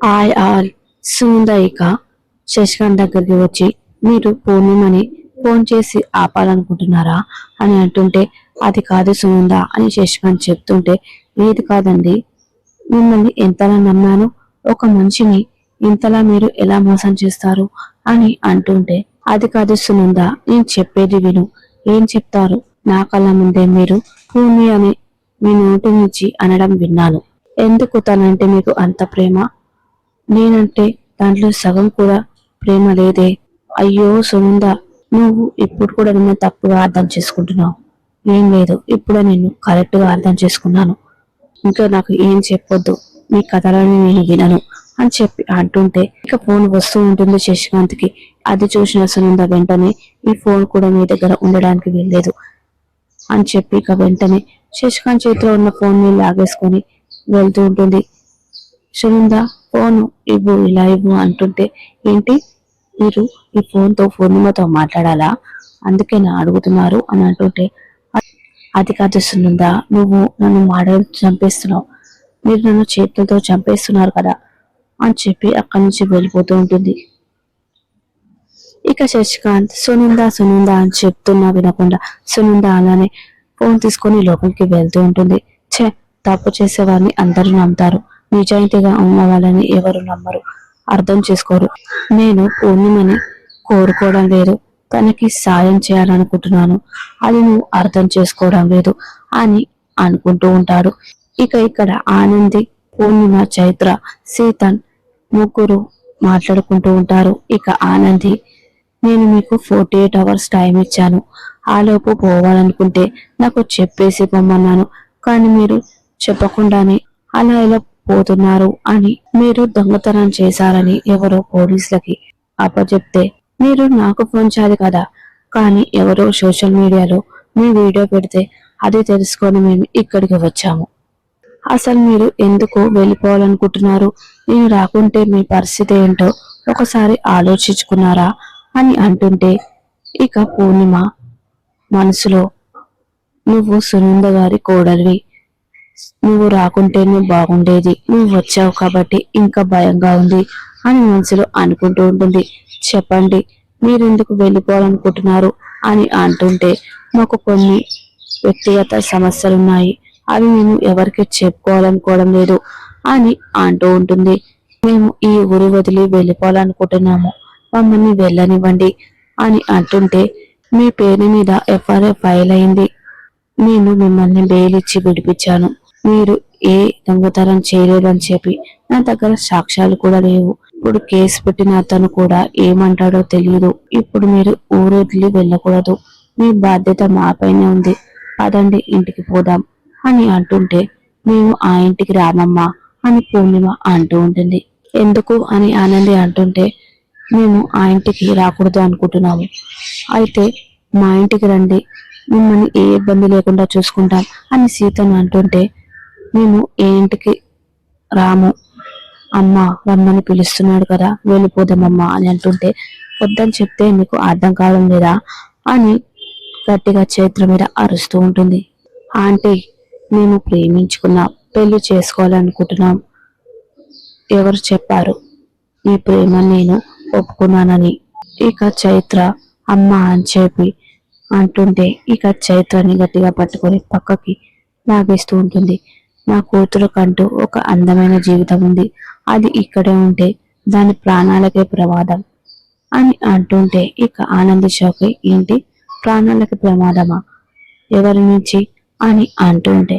ఆయ్ ఆల్ సుంద ఇక శశికాంత్ దగ్గరికి వచ్చి మీరు పూర్ణిమని ఫోన్ చేసి ఆపాలనుకుంటున్నారా? అని అంటుంటే అది కాదు సునంద అని శశికాంత్ చెప్తుంటే ఏది కాదండి. మిమ్మల్ని ఎంతలా నమ్మాను? ఒక మనిషిని ఇంతలా మీరు ఎలా మోసం చేస్తారు? అని అంటుంటే అది కాదు సునంద నేను చెప్పేది విను. ఏం చెప్తారు? నా కళ్ళ ముందే మీరు పూర్ణి అని మీ నోటి నుంచి అనడం విన్నాను. ఎందుకు తనంటే మీకు అంత ప్రేమ? నేనంటే దాంట్లో సగం కూడా ప్రేమ లేదే. అయ్యో సునంద నువ్వు ఇప్పుడు కూడా నిన్ను తప్పుగా అర్థం చేసుకుంటున్నావు. ఏం లేదు ఇప్పుడే నేను కరెక్ట్గా అర్థం చేసుకున్నాను. ఇంకా నాకు ఏం చెప్పొద్దు మీ కథలని నేను వినను అని చెప్పి అంటుంటే ఇక ఫోన్ వస్తూ ఉంటుంది శశికాంత్కి. అది చూసిన సునంద వెంటనే ఈ ఫోన్ కూడా మీ దగ్గర ఉండడానికి వెళ్ళలేదు అని చెప్పి ఇక వెంటనే శశికాంత్ చేతిలో ఉన్న ఫోన్ని లాగేసుకొని వెళ్తూ ఉంటుంది. సునంద ఫోను ఇవ్వు ఇలా ఇవ్వు అంటుంటే ఏంటి? మీరు ఈ ఫోన్తో పూర్ణిమతో మాట్లాడాలా? అందుకే నా అడుగుతున్నారు అని అంటుంటే అది కాదు నువ్వు నన్ను మాడలు చంపేస్తున్నావు. మీరు నన్ను చేతులతో చంపేస్తున్నారు కదా అని చెప్పి అక్కడి నుంచి వెళ్ళిపోతూ ఉంటుంది. ఇక శశికాంత్ సునంద సునంద అని చెప్తున్నా వినకుండా సునంద అలానే ఫోన్ తీసుకొని లోపలికి వెళ్తూ ఉంటుంది. ఛే తప్పు చేసేవారిని అందరూ నమ్ముతారు. నిజాయితీగా ఉన్న ఎవరు నమ్మరు అర్థం చేసుకోరు. నేను పూర్ణిమని కోరుకోవడం లేదు తనకి సాయం చేయాలనుకుంటున్నాను. అది నువ్వు అర్థం చేసుకోవడం లేదు అని అనుకుంటూ ఉంటాడు. ఇక ఇక్కడ ఆనంది పూర్ణిమ చైత్ర సీతన్ ముగ్గురు మాట్లాడుకుంటూ ఉంటారు. ఇక ఆనంది నేను మీకు ఫోర్టీ ఎయిట్ అవర్స్ టైం ఇచ్చాను ఆలోపు పోవాలనుకుంటే నాకు చెప్పేసి పొమ్మన్నాను. కానీ మీరు చెప్పకుండానే అలా ఇలా పోతున్నారు అని మీరు దొంగతనం చేశారని ఎవరో పోలీసులకి అప్పచెప్తే మీరు నాకు ఫోన్ చేయాలి కదా. కానీ ఎవరో సోషల్ మీడియాలో మీ వీడియో పెడితే అది తెలుసుకొని మేము ఇక్కడికి వచ్చాము. అసలు మీరు ఎందుకు వెళ్ళిపోవాలనుకుంటున్నారు? నేను రాకుంటే మీ పరిస్థితి ఏంటో ఒకసారి ఆలోచించుకున్నారా అని అంటుంటే ఇక పూర్ణిమ మనసులో నువ్వు సునంద గారి కోడలివి. నువ్వు రాకుంటేనే బాగుండేది. నువ్వు వచ్చావు కాబట్టి ఇంకా భయంగా ఉంది అని మనసులో అనుకుంటూ ఉంటుంది. చెప్పండి మీరెందుకు వెళ్ళిపోవాలనుకుంటున్నారు అని అంటుంటే మాకు కొన్ని వ్యక్తిగత సమస్యలున్నాయి. అవి మేము ఎవరికి చెప్పుకోవాలనుకోవడం లేదు అని అంటూ ఉంటుంది. మేము ఈ ఊరు వదిలి వెళ్ళిపోవాలనుకుంటున్నాము. మమ్మల్ని వెళ్ళనివ్వండి అని అంటుంటే మీ పేరు మీద ఎఫ్ఆర్ఏ ఫైల్ అయింది. నేను మిమ్మల్ని బెయిల్ ఇచ్చి విడిపించాను. మీరు ఏ దొంగతనం చేయలేదని చెప్పి నా దగ్గర సాక్ష్యాలు కూడా లేవు. ఇప్పుడు కేసు పెట్టిన అతను కూడా ఏమంటాడో తెలియదు ఇప్పుడు మీరు ఊరు వదిలి వెళ్ళకూడదు. మీ బాధ్యత మాపైనే ఉంది. పదండి ఇంటికి పోదాం అని అంటుంటే మేము ఆ ఇంటికి రామమ్మా అని పూర్ణిమ అంటూ ఉంటుంది. ఎందుకు? అని ఆనంది అంటుంటే మేము ఆ ఇంటికి రాకూడదు అనుకుంటున్నాము. అయితే మా ఇంటికి రండి. మిమ్మల్ని ఏ ఇబ్బంది లేకుండా చూసుకుంటాం అని సీతను అంటుంటే మేము ఏ ఇంటికి రాము? అమ్మ రమ్మని పిలుస్తున్నాడు కదా వెళ్ళిపోదామమ్మా అని అంటుంటే వద్దని చెప్తే మీకు అర్థం కావడం లేదా అని గట్టిగా చైత్ర మీద అరుస్తూ ఉంటుంది. ఆంటీ మేము ప్రేమించుకున్నాం పెళ్ళి చేసుకోవాలనుకుంటున్నాం. ఎవరు చెప్పారు? ఈ ప్రేమ నేను ఒప్పుకున్నానని. ఇక చైత్ర అమ్మ అని చెప్పి అంటుంటే ఇక చైత్రని గట్టిగా పట్టుకొని పక్కకి లాగేస్తూ ఉంటుంది. నా కూతురుకంటూ ఒక అందమైన జీవితం ఉంది. అది ఇక్కడే ఉంటే దాని ప్రాణాలకే ప్రమాదం అని అంటుంటే ఇక ఆనంది షోకి ఏంటి? ప్రాణాలకి ప్రమాదమా? ఎవరి నుంచి? అని అంటుంటే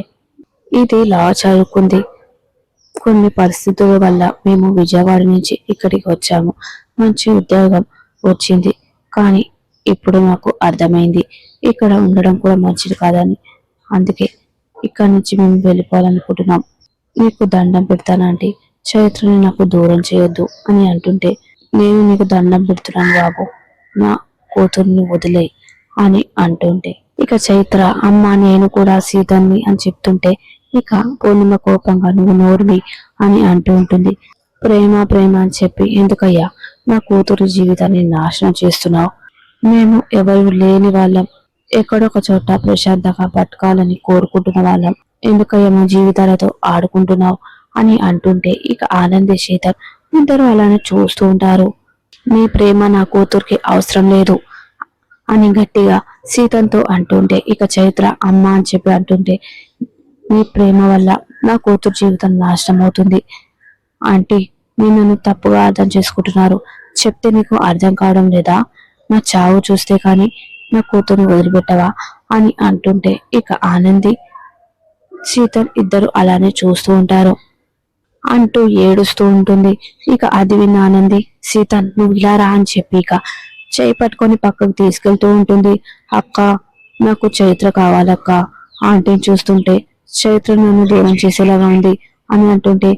ఇది లా చదువుకుంది. కొన్ని పరిస్థితుల వల్ల మేము విజయవాడ నుంచి ఇక్కడికి వచ్చాము. మంచి ఉద్యోగం వచ్చింది. కానీ ఇప్పుడు నాకు అర్థమైంది. ఇక్కడ ఉండడం కూడా మంచిది కాదని. అందుకే ఇక్కడ నుంచి మేము వెళ్ళిపోవాలనుకుంటున్నాం. నీకు దండం పెడతానండి చైత్రని నాకు దూరం చేయొద్దు అని అంటుంటే నేను నీకు దండం పెడుతున్నాను బాబు. నా కూతుర్ని వదిలే అని అంటుంటే ఇక చైత్ర అమ్మ నేను కూడా సీతన్ని అని చెప్తుంటే ఇక పూర్ణిమ కోపంగా నువ్వు నోరుని అని అంటూ ఉంటుంది. ప్రేమ ప్రేమ అని చెప్పి ఎందుకయ్యా? నా కూతురు జీవితాన్ని నాశనం చేస్తున్నావు. మేము ఎవరు లేని వాళ్ళం. ఎక్కడొక చోట ప్రశాంతంగా బతకాలని కోరుకుంటున్న వాళ్ళం. ఎందుకయ్యా జీవితాలతో ఆడుకుంటున్నావు అని అంటుంటే ఇక ఆనంది శీతం ఇద్దరు అలానే చూస్తూ ఉంటారు. మీ ప్రేమ నా కూతురికి అవసరం లేదు అని గట్టిగా సీతంతో అంటుంటే ఇక చైత్ర అమ్మ అని చెప్పి అంటుంటే మీ ప్రేమ వల్ల నా కూతురు జీవితం నాశనం అవుతుంది. ఆంటీ మీరు నన్ను తప్పుగా అర్థం చేసుకుంటున్నారు. చెప్తే మీకు అర్థం కావడం లేదా? నా చావు చూస్తే కానీ నా కూతురుని వదిలిపెట్టవా అని అంటుంటే ఇక ఆనంది సీతన్ ఇద్దరు అలానే చూస్తూ ఉంటారు. అంటూ ఏడుస్తూ ఉంటుంది. ఇక అది విన్న ఆనంది సీతన్ నువ్వు ఇలా రా అని చెప్పి ఇక చేయి పట్టుకొని పక్కకు తీసుకెళ్తూ ఉంటుంది. అక్క నాకు చైత్ర కావాలక్క. ఆంటీని చూస్తుంటే చైత్ర నన్ను దూరం చేసేలాగా ఉంది అని అంటుంటే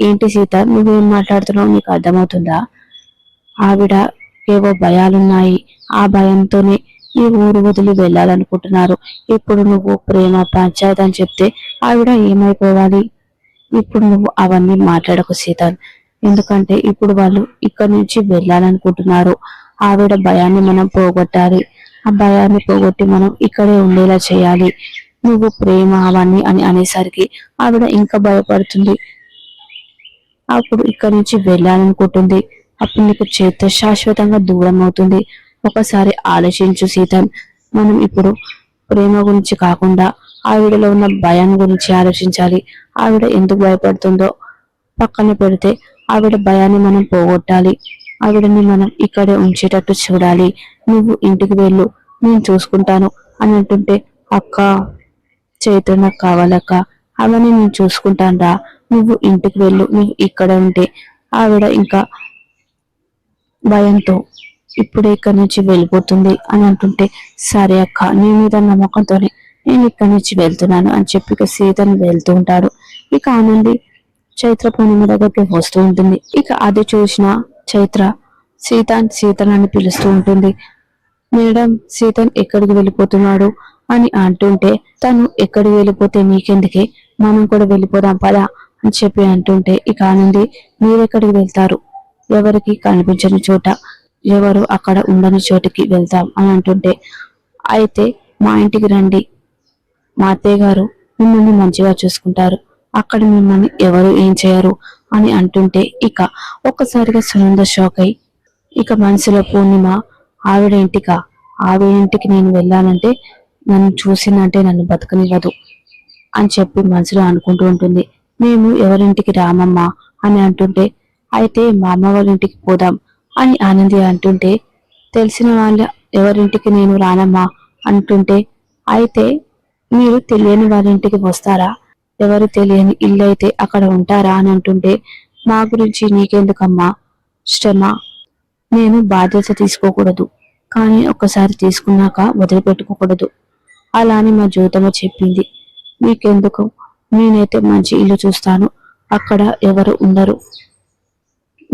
ఏంటి సీత నువ్వేం మాట్లాడుతున్నావు నీకు అర్థమవుతుందా? ఆవిడ ఏవో భయాలున్నాయి. ఆ భయంతోనే ఈ ఊరు వదిలి వెళ్ళాలనుకుంటున్నారు. ఇప్పుడు నువ్వు ప్రేమ పంచాయత్ అని చెప్తే ఆవిడ ఏమైపోవాలి? ఇప్పుడు నువ్వు అవన్నీ మాట్లాడకు సీతాన్. ఎందుకంటే ఇప్పుడు వాళ్ళు ఇక్కడి నుంచి వెళ్ళాలనుకుంటున్నారు. ఆవిడ భయాన్ని మనం పోగొట్టాలి. ఆ భయాన్ని పోగొట్టి మనం ఇక్కడే ఉండేలా చేయాలి. నువ్వు ప్రేమ అవన్నీ అని అనేసరికి ఆవిడ ఇంకా భయపడుతుంది. అప్పుడు ఇక్కడి నుంచి వెళ్ళాలనుకుంటుంది. అప్పుడు నీకు చేత శాశ్వతంగా దూరం అవుతుంది. ఒకసారి ఆలోచించు సీతన్. మనం ఇప్పుడు ప్రేమ గురించి కాకుండా ఆవిడలో ఉన్న భయం గురించి ఆలోచించాలి. ఆవిడ ఎందుకు భయపడుతుందో పక్కన పెడితే ఆవిడ భయాన్ని మనం పోగొట్టాలి. ఆవిడని మనం ఇక్కడే ఉంచేటట్టు చూడాలి. నువ్వు ఇంటికి వెళ్ళు. నేను చూసుకుంటాను అని అంటుంటే అక్క చైతన్య నాకు కావాలక్క అవన్నీ నేను చూసుకుంటాను రా. నువ్వు ఇంటికి వెళ్ళు. నువ్వు ఇక్కడ ఉంటే ఆవిడ ఇంకా భయంతో ఇప్పుడు ఇక్కడి నుంచి వెళ్ళిపోతుంది అని అంటుంటే సరే అక్క నీ మీద నమ్మకంతోనే నేను ఇక్కడి నుంచి వెళ్తున్నాను అని చెప్పి ఇక సీతను వెళ్తూ ఉంటాడు. ఇక ఆనంది చైత్ర పూర్ణిమ దగ్గరికి వస్తూ ఉంటుంది. ఇక అది చూసిన చైత్ర సీత సీతనని పిలుస్తూ ఉంటుంది. మేడం సీతన్ ఎక్కడికి వెళ్ళిపోతున్నాడు అని అంటుంటే తను ఎక్కడికి వెళ్ళిపోతే మీకెందుకే? మనం కూడా వెళ్ళిపోదాం పదా అని చెప్పి అంటుంటే ఇక ఆనంది మీరెక్కడికి వెళ్తారు? ఎవరికి కనిపించని చోట ఎవరు అక్కడ ఉండని చోటికి వెళ్తాం అని అంటుంటే అయితే మా ఇంటికి రండి. మా అత్తయ్య గారు మిమ్మల్ని మంచిగా చూసుకుంటారు. అక్కడ మిమ్మల్ని ఎవరు ఏం చేయరు అని అంటుంటే ఇక ఒక్కసారిగా సునంద షాక్ అయి ఇక మనసులో పూర్ణిమ ఆవిడ ఇంటికా? ఆవిడ ఇంటికి నేను వెళ్ళానంటే నన్ను చూసిందంటే నన్ను బతకనివ్వదు అని చెప్పి మనసులో అనుకుంటూ ఉంటుంది. మేము ఎవరింటికి రామమ్మా అని అంటుంటే అయితే మా అమ్మ వాళ్ళ ఇంటికి పోదాం. అని ఆనంది అంటుంటే తెలిసిన వాళ్ళ ఎవరింటికి నేను రానమ్మా అంటుంటే అయితే మీరు తెలియని వారింటికి వస్తారా? ఎవరు తెలియని ఇల్లు అయితే అక్కడ ఉంటారా అని అంటుంటే మా గురించి నీకెందుకమ్మా? శ్రమ. నేను బాధ్యత తీసుకోకూడదు. కానీ ఒక్కసారి తీసుకున్నాక వదిలిపెట్టుకోకూడదు. అలా అని మా జ్యోతమ్మ చెప్పింది. మీకెందుకు? నేనైతే మంచి ఇల్లు చూస్తాను. అక్కడ ఎవరు ఉండరు.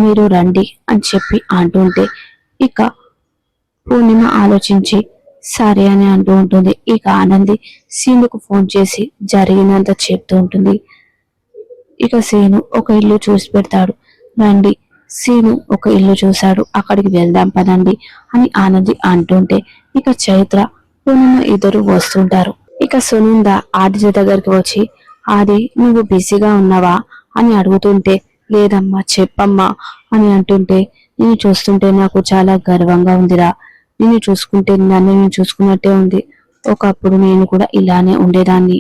మీరు రండి అని చెప్పి అంటుంటే ఇక పూర్ణిమ ఆలోచించి సరే అని అంటూ ఉంటుంది. ఇక ఆనంది సీనుకు ఫోన్ చేసి జరిగినంత చెప్తూ ఉంటుంది. ఇక సీను ఒక ఇల్లు చూసి పెడతాడు. రండి సీను ఒక ఇల్లు చూశాడు. అక్కడికి వెళ్దాం పదండి అని ఆనంది అంటుంటే ఇక చైత్ర పూర్ణిమ ఇద్దరు వస్తుంటారు ఇక సునంద ఆదిత్య దగ్గరికి వచ్చి ఆది నువ్వు బిజీగా ఉన్నావా అని అడుగుతుంటే లేదమ్మా చెప్పమ్మా అని అంటుంటే నేను చూస్తుంటే నాకు చాలా గర్వంగా ఉందిరా. నిన్ను చూసుకుంటే నన్ను నేను చూసుకున్నట్టే ఉంది. ఒకప్పుడు నేను కూడా ఇలానే ఉండేదాన్ని.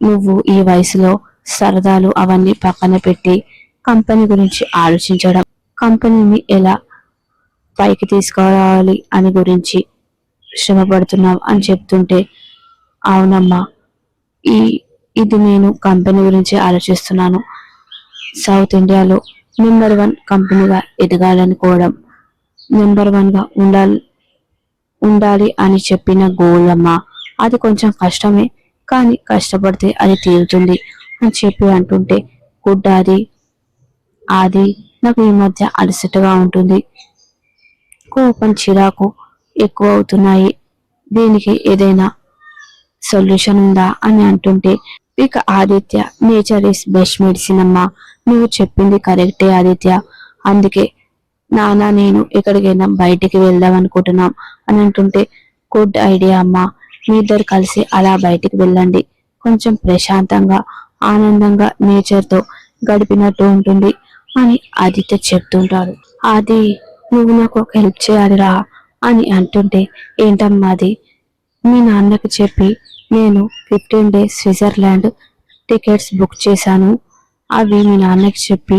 నువ్వు ఈ వయసులో సరదాలు అవన్నీ పక్కన పెట్టి కంపెనీ గురించి ఆలోచించడం కంపెనీని ఎలా పైకి తీసుకురావాలి అని గురించి శ్రమ పడుతున్నావు అని చెప్తుంటే అవునమ్మా ఈ ఇది నేను కంపెనీ గురించి ఆలోచిస్తున్నాను. సౌత్ ఇండియాలో నెంబర్ వన్ కంపెనీగా ఎదగాలనుకోవడం నెంబర్ వన్గా ఉండాలి ఉండాలి అని చెప్పిన గోల్ అమ్మా అది కొంచెం కష్టమే కానీ కష్టపడితే అది తీరుతుంది అని చెప్పి అంటుంటే గుడ్ అది అది నాకు ఈ మధ్య అలసటగా ఉంటుంది. కోపం చిరాకు ఎక్కువ అవుతున్నాయి. దీనికి ఏదైనా సొల్యూషన్ ఉందా? అని అంటుంటే ఇక Aditya nature is best medicine అమ్మా. నువ్వు చెప్పింది కరెక్టే ఆదిత్య. అందుకే నాన్న నేను ఎక్కడికైనా బయటికి వెళ్దాం అనుకుంటున్నాం అని అంటుంటే గుడ్ ఐడియా అమ్మా. మీ ఇద్దరు కలిసి అలా బయటికి వెళ్ళండి. కొంచెం ప్రశాంతంగా ఆనందంగా నేచర్తో గడిపినట్టు ఉంటుంది అని ఆదిత్య చెప్తుంటాడు. అది నువ్వు నాకు ఒక హెల్ప్ చేయాలిరా అని అంటుంటే ఏంటమ్మా అది? మీ నాన్నకి చెప్పి నేను fifteen days Switzerland tickets book చేశాను. అవి మీ నాన్నకి చెప్పి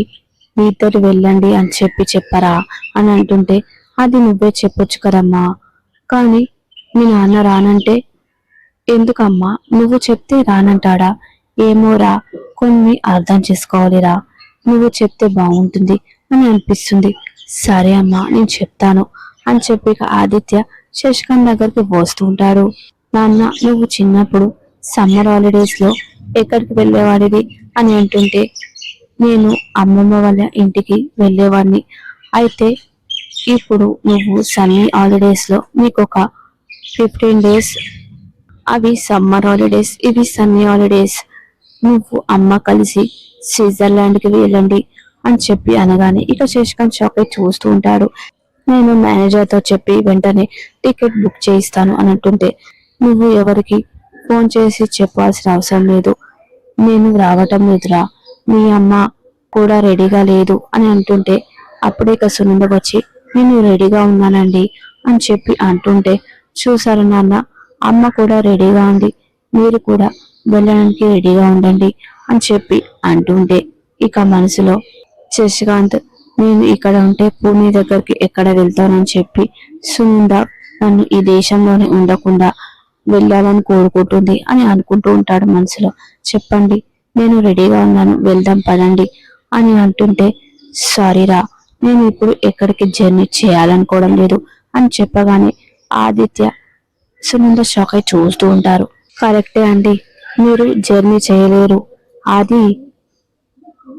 మీ ఇద్దరు వెళ్ళండి అని చెప్పి చెప్పరా? అని అంటుంటే అది నువ్వే చెప్పొచ్చు కదమ్మా. కానీ మీ నాన్న రానంటే ఎందుకమ్మా? నువ్వు చెప్తే రానంటాడా? ఏమోరా కొన్ని అర్థం చేసుకోవాలిరా నువ్వు చెప్తే బాగుంటుంది అని అనిపిస్తుంది. సరే అమ్మా నేను చెప్తాను. అని చెప్పి ఆదిత్య శశికాంత్ దగ్గరికి వస్తూ ఉంటాడు. నాన్న నువ్వు చిన్నప్పుడు సమ్మర్ హాలిడేస్లో ఎక్కడికి వెళ్ళేవాడివి? అని అంటుంటే నేను అమ్మమ్మ వాళ్ళ ఇంటికి వెళ్ళేవాడిని అయితే ఇప్పుడు నువ్వు సన్నీ హాలిడేస్లో నీకు ఒక ఫిఫ్టీన్ డేస్ అవి సమ్మర్ హాలిడేస్ ఇవి సన్నీ హాలిడేస్. నువ్వు అమ్మ కలిసి స్విట్జర్లాండ్కి వెళ్ళండి అని చెప్పి అనగానే ఇక శేషకాంత్ షాక్ అయి చూస్తూ ఉంటాడు. నేను మేనేజర్తో చెప్పి వెంటనే టికెట్ బుక్ చేయిస్తాను అని అంటుంటే నువ్వు ఎవరికి ఫోన్ చేసి చెప్పాల్సిన అవసరం లేదు. నేను రావటం లేదురా. మీ అమ్మ కూడా రెడీగా లేదు అని అంటుంటే అప్పుడే ఇక సునంద వచ్చి నేను రెడీగా ఉన్నానండి అని చెప్పి అంటుంటే చూసారు నాన్న అమ్మ కూడా రెడీగా ఉంది. మీరు కూడా వెళ్ళడానికి రెడీగా ఉండండి అని చెప్పి అంటుంటే ఇక మనసులో శశికాంత్ నేను ఇక్కడ ఉంటే పూణే దగ్గరికి ఎక్కడ వెళ్తానని చెప్పి సునంద నన్ను ఈ దేశంలోనే ఉండకుండా వెళ్ళాలని కోరుకుంటుంది అని అనుకుంటూ ఉంటాడు మనసులో. చెప్పండి నేను రెడీగా ఉన్నాను వెళ్దాం పదండి అని అంటుంటే సారీరా నేను ఇప్పుడు ఎక్కడికి జర్నీ చేయాలనుకోవడం లేదు అని చెప్పగానే ఆదిత్య సునంద షాక్ అయి చూస్తూ ఉంటారు. కరెక్టే అండి మీరు జర్నీ చేయలేరు. అది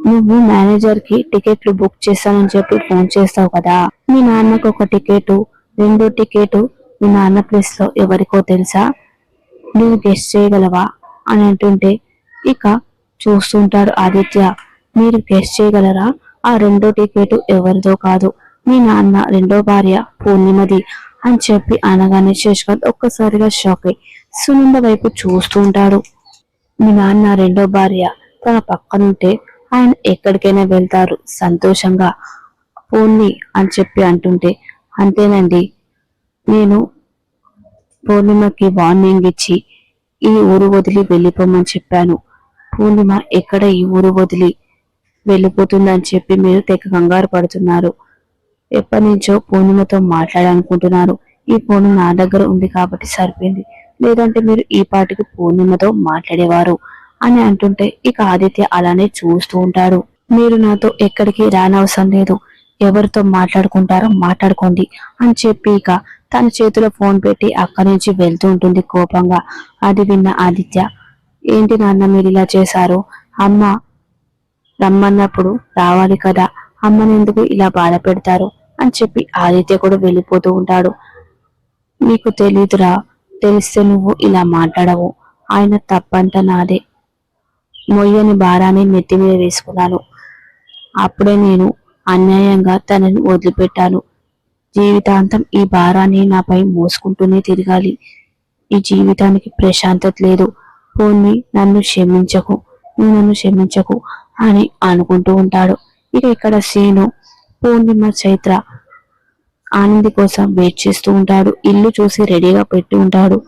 నువ్వు మేనేజర్కి టికెట్లు బుక్ చేస్తానని చెప్పి ఫోన్ చేస్తావు కదా. మీ నాన్నకు ఒక టికెట్ రెండో టికెట్ మీ నాన్న ప్లేస్లో ఎవరికో తెలుసా? నువ్వు గెస్ట్ చేయగలవా? అని అంటుంటే ఇక చూస్తుంటాడు ఆదిత్య. మీరు గెస్ట్ చేయగలరా? ఆ రెండో టికెట్ ఎవరిదో కాదు. మీ నాన్న రెండో భార్య పూర్ణిమది అని చెప్పి అనగానే శేష్కాంత్ ఒక్కసారిగా షాక్ అయి సునంద వైపు చూస్తూ ఉంటాడు. మీ నాన్న రెండో భార్య తన పక్కనుంటే ఆయన ఎక్కడికైనా వెళ్తారు సంతోషంగా. పూర్ణి అని చెప్పి అంటుంటే అంతేనండి. నేను పూర్ణిమకి వార్నింగ్ ఇచ్చి ఈ ఊరు వదిలి వెళ్ళిపోమని చెప్పాను. పూర్ణిమ ఎక్కడ ఈ ఊరు వదిలి వెళ్ళిపోతుందని చెప్పి మీరు తెగ కంగారు పడుతున్నారు. ఎప్పటి నుంచో పూర్ణిమతో మాట్లాడాలనుకుంటున్నారు. ఈ ఫోన్ నా దగ్గర ఉంది కాబట్టి సరిపోయింది. లేదంటే మీరు ఈ పాటికి పూర్ణిమతో మాట్లాడేవారు అని అంటుంటే ఇక ఆదిత్య అలానే చూస్తూ ఉంటాడు. మీరు నాతో ఎక్కడికి రానవసరం లేదు. ఎవరితో మాట్లాడుకుంటారో మాట్లాడుకోండి అని చెప్పి ఇక తన చేతిలో ఫోన్ పెట్టి అక్కడి నుంచి వెళ్తూ ఉంటుంది కోపంగా. అది విన్న ఆదిత్య ఏంటి నాన్న మీరు ఇలా చేశారు? అమ్మ రమ్మన్నప్పుడు రావాలి కదా? అమ్మని ఎందుకు ఇలా బాధ పెడతారు? అని చెప్పి ఆదిత్య కూడా వెళ్ళిపోతూ ఉంటాడు. నీకు తెలీదురా తెలిస్తే నువ్వు ఇలా మాట్లాడవు. ఆయన తప్పంట నాదే. మొయ్యని భారాన్ని నెత్తి మీద వేసుకున్నాను. అప్పుడే నేను అన్యాయంగా తనని వదిలిపెట్టాను. జీవితాంతం ఈ భారాన్ని నాపై మోసుకుంటూనే తిరగాలి. ఈ జీవితానికి ప్రశాంతత లేదు. పోని నన్ను క్షమించకు నువ్వు నన్ను క్షమించకు అని అనుకుంటూ ఉంటాడు. ఇక ఇక్కడ సేను పూర్ణిమ చైత్ర ఆనంది కోసం వెయిట్ చేస్తూ ఉంటాడు. ఇల్లు చూసి రెడీగా పెట్టి ఉంటాడు.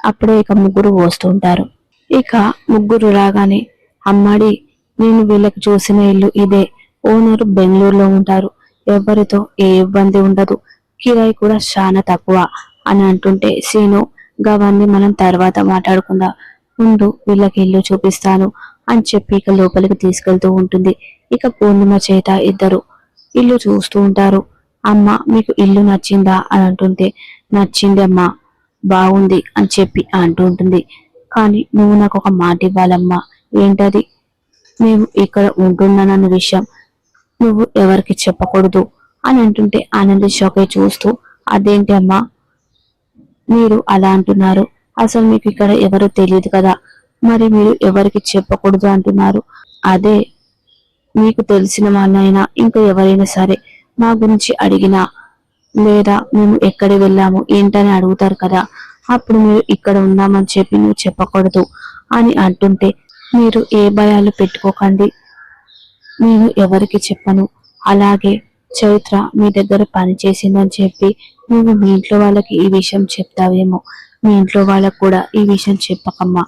అప్పుడే ఇక ముగ్గురు వస్తూ ఉంటారు. ఇక ముగ్గురు రాగానే అమ్మాడి నేను వీళ్ళకి చూసిన ఇల్లు ఇదే. ఓనర్ బెంగళూరులో ఉంటారు. ఎవరితో ఏ ఇబ్బంది ఉండదు. కిరాయి కూడా చాలా తక్కువ అని అంటుంటే సీను గవన్ని మనం తర్వాత మాట్లాడుకుందాం? ముందు వీళ్ళకి ఇల్లు చూపిస్తాను అని చెప్పి ఇక లోపలికి తీసుకెళ్తూ ఉంటుంది. ఇక పూర్ణిమ చేత ఇద్దరు ఇల్లు చూస్తూ ఉంటారు. అమ్మ మీకు ఇల్లు నచ్చిందా? అని అంటుంటే నచ్చింది అమ్మా బాగుంది అని చెప్పి అంటూ ఉంటుంది. కానీ నువ్వు నాకు ఒక మాట ఇవ్వాలమ్మా. ఏంటది? మేము ఇక్కడ ఉంటున్నానన్న విషయం నువ్వు ఎవరికి చెప్పకూడదు అని అంటుంటే ఆనంద్ షాక్ అయి చూస్తూ అదేంటి అమ్మా మీరు అలా అంటున్నారు. అసలు మీకు ఇక్కడ ఎవరు తెలియదు కదా. మరి మీరు ఎవరికి చెప్పకూడదు అంటున్నారు. అదే మీకు తెలిసిన వాళ్ళైనా ఇంకా ఎవరైనా సరే మా గురించి అడిగినా లేదా మేము ఎక్కడికి వెళ్ళాము ఏంటని అడుగుతారు కదా. అప్పుడు మీరు ఇక్కడ ఉన్నామని చెప్పి నువ్వు చెప్పకూడదు అని అంటుంటే మీరు ఏ భయాలు పెట్టుకోకండి. నేను ఎవరికి చెప్పను? అలాగే చైత్ర మీ దగ్గర పని చేసిందని చెప్పి నువ్వు మీ ఇంట్లో వాళ్ళకి ఈ విషయం చెప్తావేమో? మీ ఇంట్లో వాళ్ళకు కూడా ఈ విషయం చెప్పకమ్మా.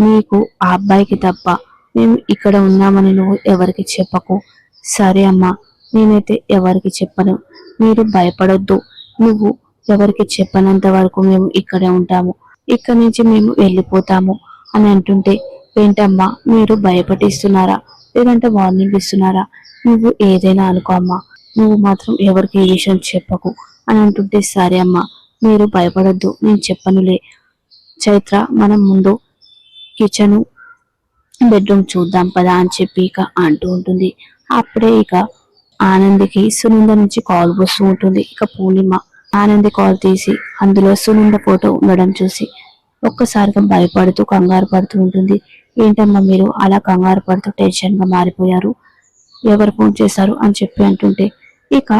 నీకు ఆ అబ్బాయికి తప్ప మేము ఇక్కడ ఉన్నామని నువ్వు ఎవరికి చెప్పకు? సరే అమ్మా నేనైతే ఎవరికి చెప్పను? మీరు భయపడొద్దు. నువ్వు ఎవరికి చెప్పనంత వరకు మేము ఇక్కడే ఉంటాము. ఇక్కడి నుంచి మేము వెళ్ళిపోతాము. అని అంటుంటే ఏంటమ్మా మీరు భయపడిస్తున్నారా? లేదంటే వార్నింగ్ ఇస్తున్నారా? నువ్వు ఏదైనా అనుకో అమ్మా. నువ్వు మాత్రం ఎవరికి ఈ విషయం చెప్పకు అని అంటుంటే సరే అమ్మా మీరు భయపడొద్దు నేను చెప్పనులే. చైత్ర మనం ముందు కిచెన్ బెడ్రూమ్ చూద్దాం పదా అని చెప్పి ఇక అంటూ ఉంటుంది. అప్పుడే ఇక ఆనందికి సునంద నుంచి కాల్ వస్తూ ఉంటుంది. ఇక పూర్ణిమ ఆనంది కాల్ తీసి అందులో సునంద ఫోటో ఉండడం చూసి ఒక్కసారిగా భయపడుతూ కంగారు పడుతూ ఉంటుంది. ఏంటమ్మా మీరు అలా కంగారు పడుతూ టెన్షన్గా మారిపోయారు? ఎవరు ఫోన్ చేశారు? అని చెప్పి అంటుంటే ఇక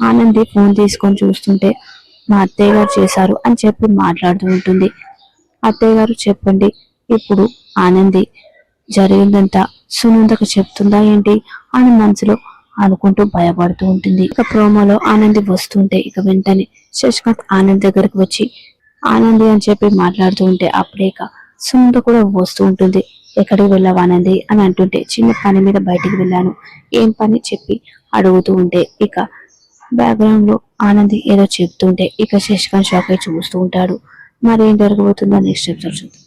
ఆనంది ఫోన్ తీసుకొని చూస్తుంటే మా అత్తయ్య గారు చేశారు అని చెప్పి మాట్లాడుతూ ఉంటుంది. అత్తయ్య గారు చెప్పండి. ఇప్పుడు ఆనంది జరిగిందంతా సునందకు చెప్తుందా ఏంటి? అని మనసులో అనుకుంటూ భయపడుతూ ఉంటుంది. ఇక ప్రోమోలో ఆనంది వస్తుంటే ఇక వెంటనే శశికాంత్ ఆనంద్ దగ్గరికి వచ్చి ఆనంది అని చెప్పి మాట్లాడుతూ ఉంటే అప్పుడే ఇక కూడా వస్తూ ఉంటుంది. ఎక్కడికి వెళ్ళావు ఆనంది? అని అంటుంటే చిన్న పని మీద బయటికి వెళ్ళాను. ఏం పని? చెప్పి అడుగుతూ ఉంటే ఇక బ్యాక్గ్రౌండ్లో ఆనంది ఏదో చెప్తుంటే ఇక శశికాంత్ షాక్ అయి చూస్తూ ఉంటాడు. మరి ఏం జరగబోతుందో నెక్స్ట్ ఎపిసోడ్ చూద్దాం.